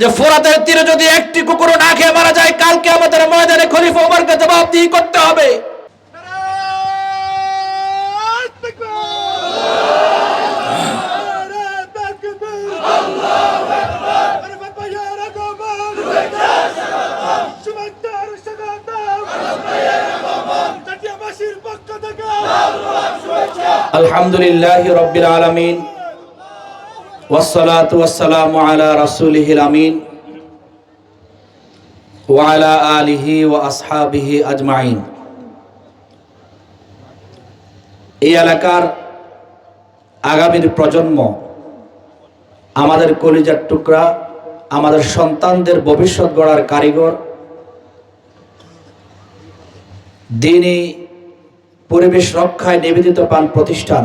যে ফোরাতের তীরে যদি একটি কুকুর না খেয়ে মারা যায় কালকে আমাদের ময়দানে খলিফা ওমরকে জবাবদিহি করতে হবে। আলহামদুলিল্লাহ রব্বিল আলামিন। والصلاة والسلام على رسوله الأمين وعلى آله وأصحابه أجمعين এই এলাকার আগামীর প্রজন্ম আমাদের কলিজার টুকরা আমাদের সন্তানদের ভবিষ্যৎ গড়ার কারিগর দিনই পরিবেশ রক্ষায় নিবেদিত পান প্রতিষ্ঠান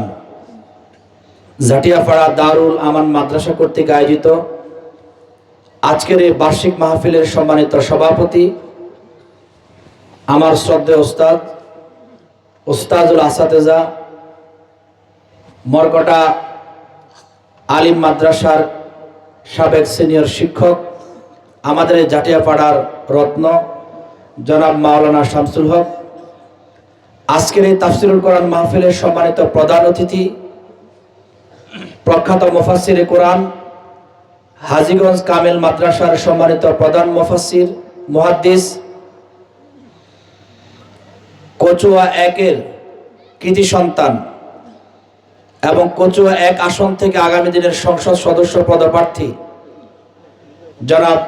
জাটিয়াপাড়া দারুল আমান মাদ্রাসা কর্তৃক আয়োজিত আজকের এই বার্ষিক মাহফিলের সম্মানিত সভাপতি, আমার শ্রদ্ধে ওস্তাদ ওস্তাজুল আসাতেজা, মরকটা আলিম মাদ্রাসার সাবেক সিনিয়র শিক্ষক, আমাদের এই জাটিয়াপাড়ার রত্ন জনাব মাওলানা শামসুল হক, আজকের এই তাফসিরুল কোরআন মাহফিলের সম্মানিত প্রধান অতিথি প্রখ্যাত মুফাসির কোরআন হাজিগঞ্জ কামিল মাদ্রাসার সম্মানিত প্রধান মুফাসির মুহাদ্দিস কচুয়া একের কৃতি সন্তান এবং কচুয়া এক আসন থেকে আগামী দিনের সংসদ সদস্য পদপ্রার্থী জনাব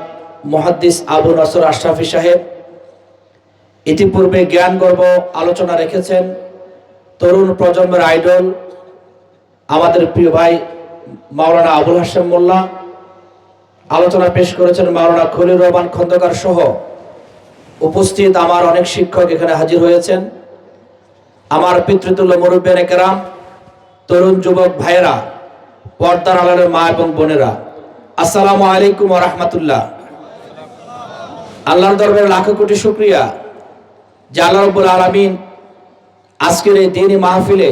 মুহাদ্দিস আবু নসর আশরাফি সাহেব। ইতিপূর্বে জ্ঞান গর্ব আলোচনা রেখেছেন। তরুণ প্রজন্মের আইডল আমাদের প্রিয় ভাই মাওলানা আবুল হাসেম মোল্লা আলোচনা পেশ করেছেন মাওলানা খলিল রহমান খন্দকার সহ উপস্থিত আমার অনেক শিক্ষক এখানে হাজির হয়েছেন। আমার পিতৃতুল্য মুরব্বিয়ান কেরাম, তরুণ যুবক ভাইয়েরা, পর্দার আলালের মা এবং বোনেরা, আসসালামু আলাইকুম রহমতুল্লাহ। আল্লাহর দরবারে লাখো কোটি শুক্রিয়া। যে আল্লাহ রব্বুল আলমিন আজকের এই দিনই মাহফিলে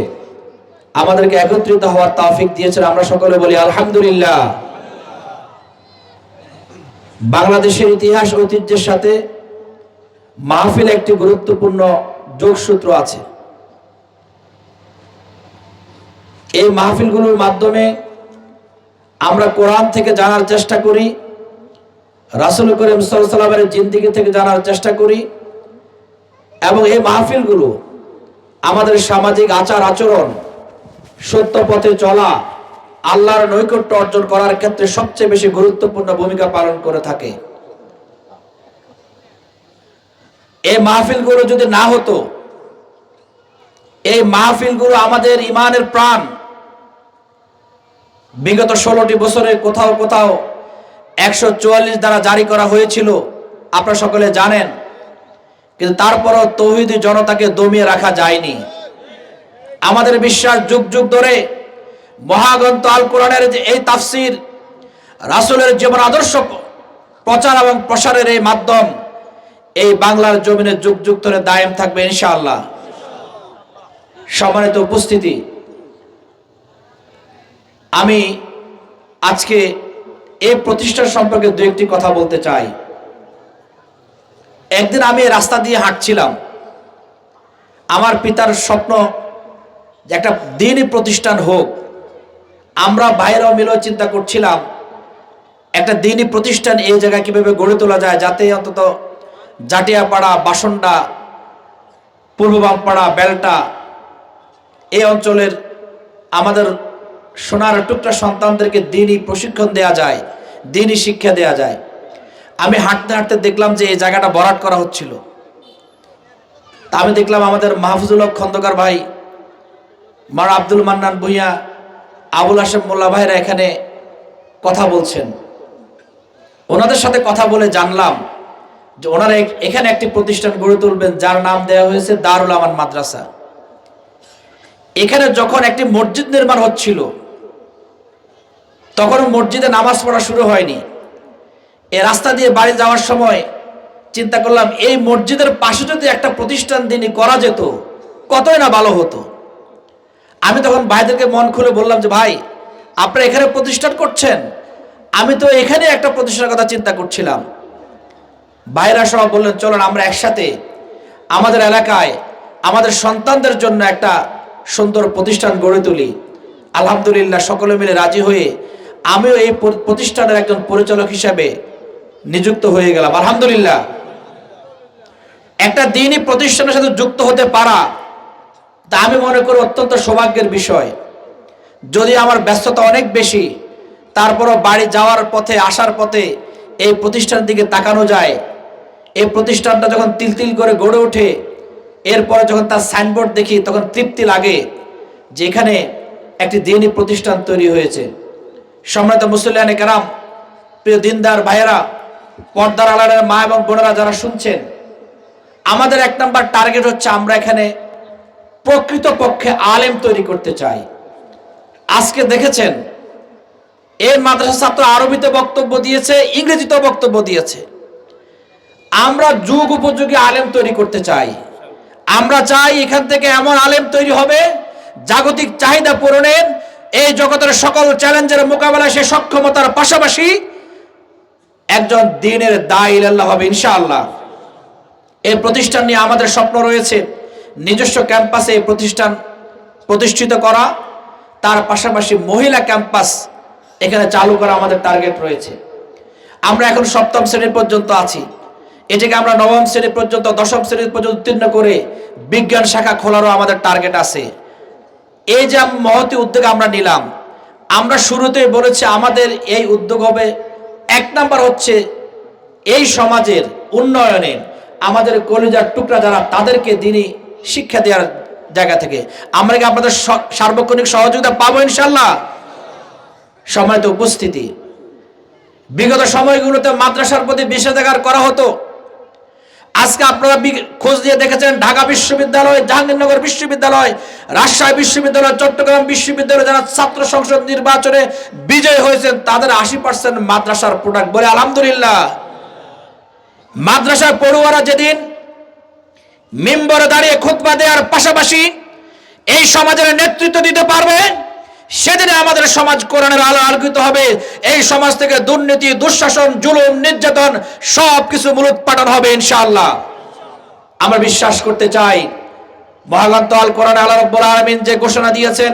আমাদেরকে একত্রিত হওয়ার তাফিক দিয়েছেন। আমরা সকলে বলি আলহামদুলিল্লাহ। বাংলাদেশের ইতিহাস, ঐতিহ্যের সাথে মাহফিল একটি গুরুত্বপূর্ণ যোগসূত্র আছে। এই মাহফিলগুলোর মাধ্যমে আমরা কোরআন থেকে জানার চেষ্টা করি, রাসুল করিম সাল্লামের জিন্দিগি থেকে জানার চেষ্টা করি এবং এই মাহফিলগুলো আমাদের সামাজিক আচার আচরণ সত্য পথে চলা আল্লাহর নৈকট্য অর্জন করার ক্ষেত্রে সবচেয়ে বেশি গুরুত্বপূর্ণ ভূমিকা পালন করে থাকে। এই মাহফিলগুলো যদি না হতো, এই মাহফিলগুলো আমাদের ইমানের প্রাণ। বিগত ষোলোটি বছরে কোথাও কোথাও একশো চুয়াল্লিশ দ্বারা জারি করা হয়েছিল, আপনারা সকলে জানেন। কিন্তু তারপরও তৌহিদি জনতাকে দমিয়ে রাখা যায়নি। আমাদের বিশ্বাস যুগ যুগ ধরে মহাগ্রন্থ আল কোরআনের যে এই তাফসির, রাসুলের জীবন আদর্শ প্রচার এবং প্রসারের এই মাধ্যম, এই বাংলার জমিনে যুগ যুগ ধরে দায়েম থাকবে ইনশাআল্লাহ। সম্মানিত উপস্থিতি, আমি আজকে এই প্রতিষ্ঠান সম্পর্কে দু একটি কথা বলতে চাই। একদিন আমি রাস্তা দিয়ে হাঁটছিলাম। আমার পিতার স্বপ্ন যে একটা দিনই প্রতিষ্ঠান হোক, আমরা বাইরেও মিলেও চিন্তা করছিলাম, একটা দিনই প্রতিষ্ঠান এই জায়গায় কীভাবে গড়ে তোলা যায়, যাতে অন্তত জাটিয়াপাড়া, বাসন্ডা পূর্ব বামপাড়া বেলটা, এই অঞ্চলের আমাদের সোনার টুকরা সন্তানদেরকে দিনই প্রশিক্ষণ দেয়া যায়, দিনই শিক্ষা দেয়া যায়। আমি হাঁটতে হাঁটতে দেখলাম যে এই জায়গাটা বরাট করা হচ্ছিল। তা আমি দেখলাম আমাদের মাহফুজুল খন্দকার ভাই মার আব্দুল মান্নান ভুইয়া আবুল হাসেম মোল্লা ভাইরা এখানে কথা বলছেন। ওনাদের সাথে কথা বলে জানলাম যে ওনারা এখানে একটি প্রতিষ্ঠান গড়ে তুলবেন যার নাম দেওয়া হয়েছে দারুল আমান মাদ্রাসা। এখানে যখন একটি মসজিদ নির্মাণ হচ্ছিল তখন মসজিদে নামাজ পড়া শুরু হয়নি। এ রাস্তা দিয়ে বাড়ি যাওয়ার সময় চিন্তা করলাম, এই মসজিদের পাশে যদি একটা প্রতিষ্ঠান দিনই করা যেত, কতই না ভালো হতো। আমি তখন ভাইদেরকে মন খুলে বললাম যে, ভাই, আপনারা এখানে প্রতিষ্ঠান করছেন। আমি তো এখানে একটা প্রতিষ্ঠানের কথা চিন্তা করছিলাম। বাইরা সহ বললেন, চলুন, আমরা একসাথে আমাদের এলাকায় আমাদের সন্তানদের জন্য একটা সুন্দর প্রতিষ্ঠান গড়ে তুলি। আলহামদুলিল্লাহ, সকলে মিলে রাজি হয়ে আমিও এই প্রতিষ্ঠানের একজন পরিচালক হিসাবে নিযুক্ত হয়ে গেলাম। আলহামদুলিল্লাহ। একটা দিনই প্রতিষ্ঠানের সাথে যুক্ত হতে পারা তা আমি মনে করি অত্যন্ত সৌভাগ্যের বিষয়। যদি আমার ব্যস্ততা অনেক বেশি, তারপরও বাড়ি যাওয়ার পথে, আসার পথে এই প্রতিষ্ঠানের দিকে তাকানো যায়। এই প্রতিষ্ঠানটা যখন তিল তিল করে গড়ে ওঠে, এরপরে যখন তার সাইনবোর্ড দেখি, তখন তৃপ্তি লাগে যে এখানে একটি দিনই প্রতিষ্ঠান তৈরি হয়েছে। সম্রাট মুসল্লিয়ানে কারাম, প্রিয় দিনদার ভাইয়েরা, পর্দার আলারের মা এবং বোনেরা যারা শুনছেন, আমাদের এক নম্বর টার্গেট হচ্ছে আমরা এখানে প্রকৃতপক্ষে আলেম তৈরি করতে চাই। আজকে দেখেছেন এর মাদ্রাসা ছাত্র আরবিতে বক্তব্য দিয়েছে, ইংরেজিতেও বক্তব্য দিয়েছে। আমরা যুগ উপযোগী আলেম তৈরি করতে চাই। আমরা চাই এখান থেকে এমন আলেম তৈরি হবে, জাগতিক চাহিদা পূরণের এই জগতের সকল চ্যালেঞ্জের মোকাবেলায় সে সক্ষমতার পাশাপাশি একজন দিনের দায় ইলাল্লাহ হবে ইনশাআল্লাহ। এই প্রতিষ্ঠান নিয়ে আমাদের স্বপ্ন রয়েছে। নিজস্ব ক্যাম্পাসে এই প্রতিষ্ঠান প্রতিষ্ঠিত করা। তার পাশাপাশি মহিলা ক্যাম্পাস এখানে চালু করা আমাদের টার্গেট রয়েছে। আমরা এখন সপ্তম শ্রেণি পর্যন্ত আছি। এটাকে আমরা নবম শ্রেণি পর্যন্ত, দশম শ্রেণি পর্যন্ত উত্তীর্ণ করে বিজ্ঞান শাখা খোলারও আমাদের টার্গেট আছে। এই যে মহতি উদ্যোগ আমরা নিলাম, আমরা শুরুতেই বলেছি আমাদের এই উদ্যোগ হবে এক নাম্বার হচ্ছে এই সমাজের উন্নয়নে আমাদের কলিজার টুকরা যারা, তাদেরকে দিনই শিক্ষা দেওয়ার জায়গা থেকে। আমরা কি আপনাদের সার্বক্ষণিক সহযোগিতা পাবো ইনশাল্লাহ সময়ত উপস্থিতি। বিগত সময়গুলোতে মাদ্রাসার প্রতি নিষেধাজ্ঞা করা হতো। আজকে আপনারা খোঁজ দিয়ে দেখেছেন ঢাকা বিশ্ববিদ্যালয়, জাহাঙ্গীরনগর বিশ্ববিদ্যালয়, রাজশাহী বিশ্ববিদ্যালয়, চট্টগ্রাম বিশ্ববিদ্যালয় যারা ছাত্র সংসদ নির্বাচনে বিজয় হয়েছেন, তাদের আশি পার্সেন্ট মাদ্রাসার প্রোডাক্ট বলে আলহামদুলিল্লাহ। মাদ্রাসার পড়ুয়ারা যেদিন মেম্বরে দাঁড়িয়ে খুতবা দেওয়ার পাশাপাশি এই সমাজের নেতৃত্ব দিতে পারবে, সেদিনে আমাদের সমাজ কোরআনের আলো আলোকিত হবে। এই সমাজ থেকে দুর্নীতি, দুঃশাসন, জুলুম, নির্যাতন সব কিছু মূলোৎপাটন হবে ইনশাআল্লাহ। আমরা বিশ্বাস করতে চাই, মহাগ্রন্থ আল কোরআন আল্লাহ রাব্বুল আলামিন যে ঘোষণা দিয়েছেন,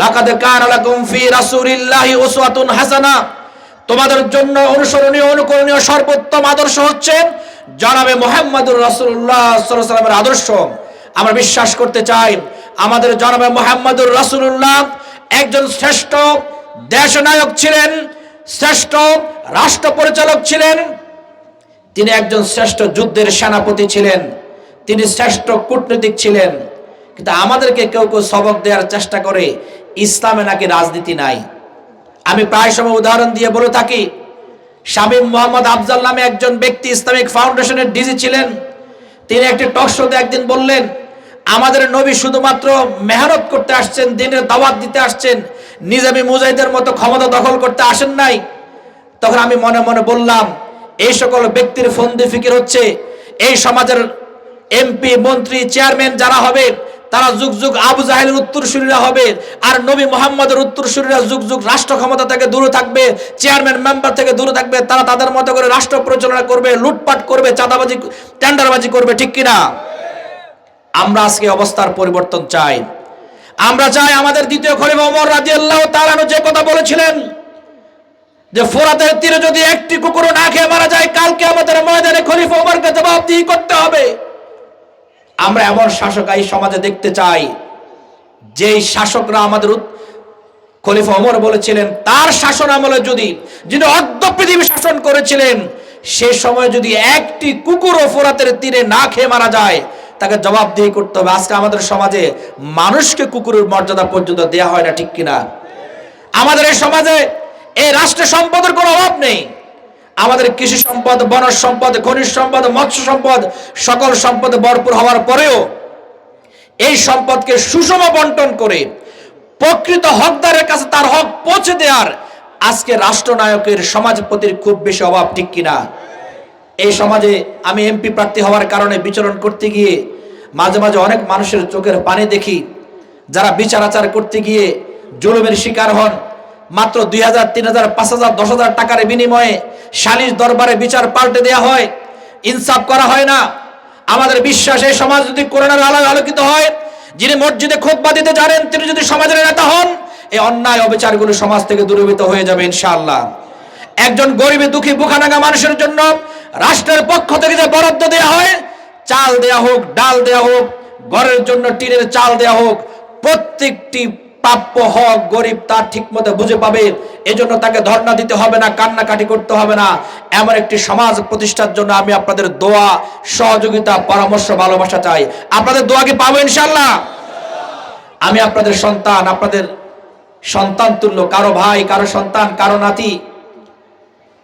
লাকাদ কানা লাকুম ফি রাসূলিল্লাহি উসওয়াতুন হাসানা। তোমাদের জন্য অনুসরণীয়, অনুকরণীয় সর্বোত্তম আদর্শ হচ্ছে জনাবে মুহাম্মদুর রাসূলুল্লাহ সাল্লাল্লাহু আদর্শ। আমরা বিশ্বাস করতে চাই, আমাদের জনাবে মোহাম্মদুর রাসূলুল্লাহ একজন শ্রেষ্ঠ দেশনায়ক ছিলেন, শ্রেষ্ঠ রাষ্ট্র পরিচালক ছিলেন। তিনি একজন শ্রেষ্ঠ যুদ্ধের সেনাপতি ছিলেন, তিনি শ্রেষ্ঠ কূটনীতিক ছিলেন। কিন্তু আমাদেরকে কেউ কেউ সবক দেওয়ার চেষ্টা করে, ইসলামে নাকি রাজনীতি নাই। আমি প্রায় সময় উদাহরণ দিয়ে বলে থাকি শামীম মোহাম্মদ আফজাল নামে একজন ব্যক্তি ইসলামিক ফাউন্ডেশনের ডিজি ছিলেন। তিনি একটি টক শোতে একদিন বললেন, আমাদের নবী শুধুমাত্র মেহনত করতে আসছেন, দিনের দাওয়াত দিতে আসছেন নিজামী মুজাহিদের মতো ক্ষমতা দখল করতে আসেন নাই। তখন আমি মনে মনে বললাম, এই সকল ব্যক্তির ফন্দি ফিকির হচ্ছে, এই সমাজের এমপি, মন্ত্রী, চেয়ারম্যান যারা হবে তারা যুগ যুগ আবু জাহেলের উত্তরসূরিরা হবে, আর নবী মোহাম্মদের উত্তরসূরিরা যুগ যুগ রাষ্ট্র ক্ষমতা থেকে দূরে থাকবে, চেয়ারম্যান, মেম্বার থেকে দূরে থাকবে, তারা তাদের মতো করে রাষ্ট্র পরিচালনা করবে, লুটপাট করবে, চাঁদাবাজি, টেন্ডারবাজি করবে, ঠিক কিনা? আমরা আজকে অবস্থার পরিবর্তন চাই। আমরা চাই আমাদের দ্বিতীয় খলিফা ওমর রাদিয়াল্লাহু তাআলা যে কথা বলেছিলেন, যে ফোরাতের তীরে যদি একটি কুকুরও না খেয়ে মারা যায় কালকে আমাদের ময়দানে খলিফা ওমরকে জবাবদিহি করতে হবে। আমরা এমন শাসক এই সমাজে দেখতে চাই, যেই শাসকরা আমাদের খলিফা ওমর বলেছিলেন, তার শাসন আমলে যদি, যিনি অর্ধ পৃথিবী শাসন করেছিলেন, সে সময় যদি একটি কুকুরও ফোরাতের তীরে না খেয়ে মারা যায়, তাকে জবাবদিহি করতে হবে। আজকে আমাদের সমাজে মানুষকে কুকুরের মর্যাদা পর্যন্ত দেয়া হয় না, ঠিক কিনা? আমাদের এই সমাজে এই রাষ্ট্রের সম্পদের কোনো অভাব নেই। আমাদের কৃষি সম্পদ, বনজ সম্পদ, খনিজ সম্পদ, মৎস্য সম্পদ সকল সম্পদ ভরপুর হওয়ার পরেও এই সম্পদকে সুষম বন্টন করে প্রকৃত হকদারের কাছে তার হক পৌঁছে দেওয়ার আজকে রাষ্ট্রনায়কের সমাজপতির খুব বেশি অভাব, ঠিক কিনা? এই সমাজে আমি এমপি প্রার্থী হওয়ার কারণে বিচরণ করতে গিয়ে মাঝে মাঝে অনেক মানুষের চোখের পানি দেখি, যারা বিচার আচার করতে গিয়ে জুলুমের শিকার হন। মাত্র দুই হাজার, তিন হাজার, পাঁচ হাজার, দশ হাজার টাকার বিনিময়ে সালিশ দরবারে বিচার পাল্টে দেওয়া হয়। ইনসাফ করা হয় না। আমাদের বিশ্বাস এই সমাজ যদি করোনার আলোয় আলোকিত হয়, যিনি মসজিদে খোদবা দিতে জানেন, তিনি যদি সমাজের নেতা হন, এই অন্যায় অবিচারগুলো সমাজ থেকে দূরীভূত হয়ে যাবে ইনশাআল্লাহ। একজন গরিবী, দুঃখী বুখানাঙ্গা মানুষের জন্য রাষ্ট্রের পক্ষ থেকে যে বরাদ্দ দেওয়া হয়, চাল দেয়া হোক, ডাল দেয়া হোক, ঘরের জন্য টিনের চাল দেয়া হোক, প্রত্যেকটি প্রাপ্য হক গরিব তার ঠিক মতো বুঝে পাবে, এজন্য তাকে ধর্ণা দিতে হবে না, কান্নাকাটি করতে হবে না। এমন একটি সমাজ প্রতিষ্ঠার জন্য আমি আপনাদের দোয়া, সহযোগিতা, পরামর্শ, ভালোবাসা চাই। আপনাদের দোয়া কি পাবো ইনশাল্লাহ আমি আপনাদের সন্তান আপনাদের সন্তান তুল্য, কারও ভাই, কারও সন্তান, কারও নাতি।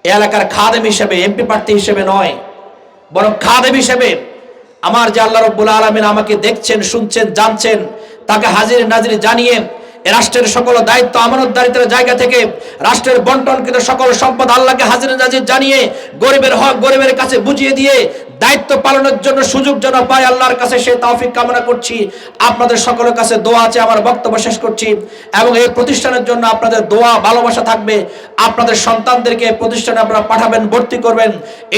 এলাকার খাদেম হিসেবে এমপি প্রার্থী হিসেবে নয়, বরং খাদেম হিসেবে আমার যে আল্লাহ রব্বুল আলমিন আমাকে দেখছেন, শুনছেন, জানছেন, তাকে হাজির নাজির জানিয়ে রাষ্ট্রের সকল দায়িত্ব আমানতদারিতার জায়গা থেকে রাষ্ট্রের বন্টনকৃত সকল সম্পদ আল্লাহকে হাজির নাজির জানিয়ে গরিবের হক গরিবের কাছে বুঝিয়ে দিয়ে দায়িত্ব পালনের জন্য সুযোগ যেন পায় আল্লাহর কাছে, সে তৌফিক কামনা করছি। আপনাদের সকলের কাছে দোয়া আছে, আমার বক্তব্য শেষ করছি। এবং এই প্রতিষ্ঠানের জন্য আপনাদের দোয়া, ভালোবাসা থাকবে। আপনাদের সন্তানদেরকে প্রতিষ্ঠানে আপনারা পাঠাবেন, ভর্তি করবেন।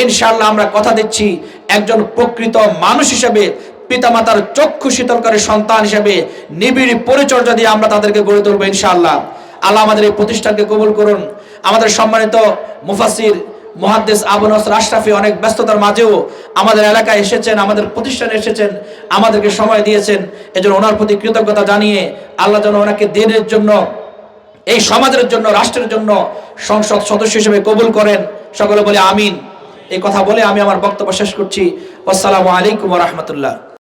ইনশাআল্লাহ আমরা কথা দিচ্ছি। একজন প্রকৃত মানুষ হিসেবে পিতামাতার চক্ষু শীতলকারী সন্তান হিসেবে নিবিড় পরিচর্যা দিয়ে আমরা তাদেরকে গড়ে তুলবো ইনশাআল্লাহ। আল্লাহ আমাদের এই প্রতিষ্ঠানকে কবুল করুন। আমাদের সম্মানিত মুফাসির মহাদ্দেস আবু নসর আশরাফি অনেক ব্যস্ততার মাঝেও আমাদের এলাকায় এসেছেন, আমাদের প্রতিষ্ঠানে এসেছেন, আমাদেরকে সময় দিয়েছেন। এজন্য ওনার প্রতি কৃতজ্ঞতা জানিয়ে আল্লাহ যেন ওনাকে দিনের জন্য, এই সমাজের জন্য, রাষ্ট্রের জন্য সংসদ সদস্য হিসেবে কবুল করেন। সকলে বলে আমিন। এই কথা বলে আমি আমার বক্তব্য শেষ করছি। আসসালামু আলাইকুম রহমতুল্লাহ।